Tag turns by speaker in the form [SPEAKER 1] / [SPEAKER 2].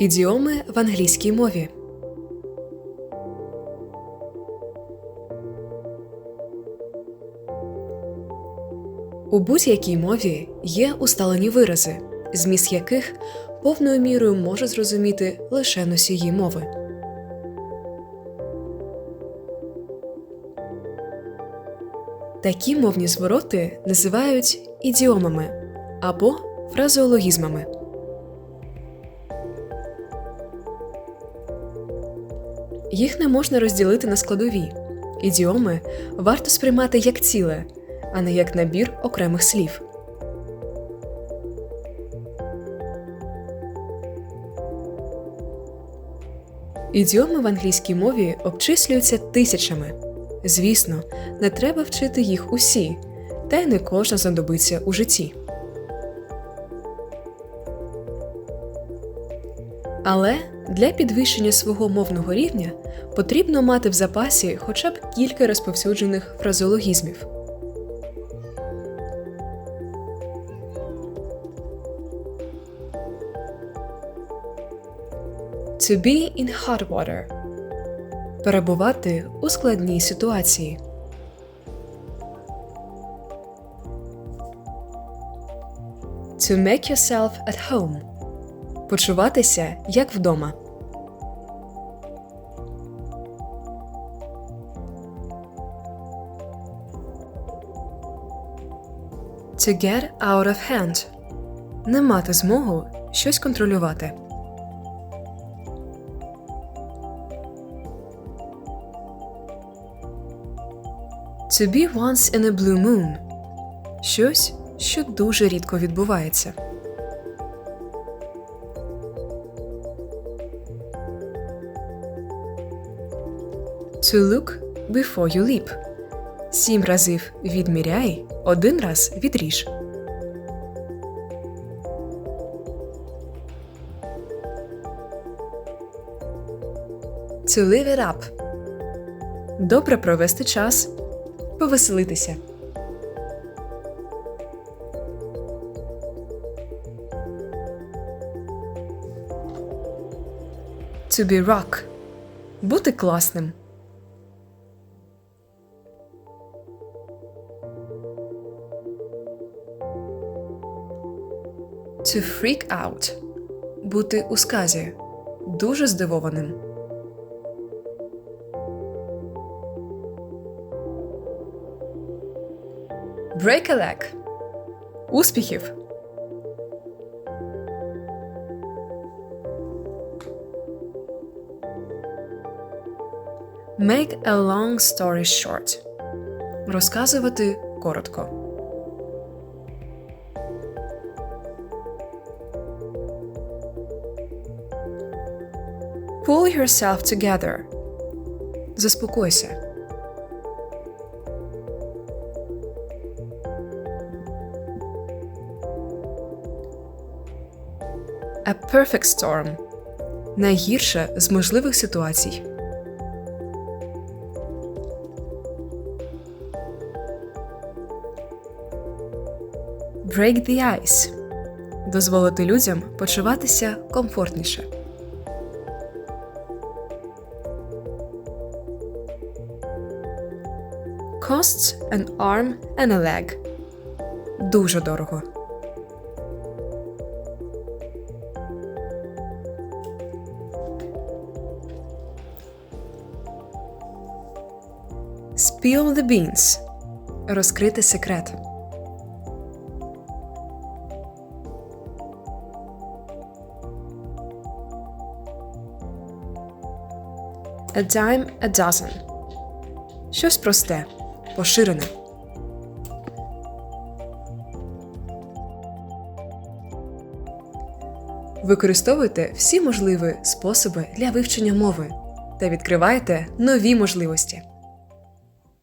[SPEAKER 1] Ідіоми в англійській мові. У будь-якій мові є усталені вирази, зміст яких повною мірою може зрозуміти лише носії мови. Такі мовні звороти називають ідіомами або фразеологізмами. Їх не можна розділити на складові. Ідіоми варто сприймати як ціле, а не як набір окремих слів. Ідіоми в англійській мові обчислюються тисячами. Звісно, не треба вчити їх усі, та й не кожна знадобиться у житті. Але для підвищення свого мовного рівня потрібно мати в запасі хоча б кілька розповсюджених фразеологізмів. To be in hot water перебувати у складній ситуації. To make yourself at home почуватися як вдома. To get out of hand не мати змогу щось контролювати. To be once in a blue moon щось, що дуже рідко відбувається. To look before you leap. Сім разів відміряй, один раз відріж. To live it up. Добре провести час. Повеселитися. To be rock. Бути класним. To freak out бути у сказі, дуже здивованим. Break a leg успіхів. Make a long story short розказувати коротко. Pull yourself together. Заспокойся. A perfect storm. Найгірша з можливих ситуацій. Break the ice. Дозволити людям почуватися комфортніше. Costs an arm and a leg. Дуже дорого. Spill the beans. Розкрити секрет. A dime a dozen. Щось просте, поширене. Використовуйте всі можливі способи для вивчення мови та відкривайте нові можливості.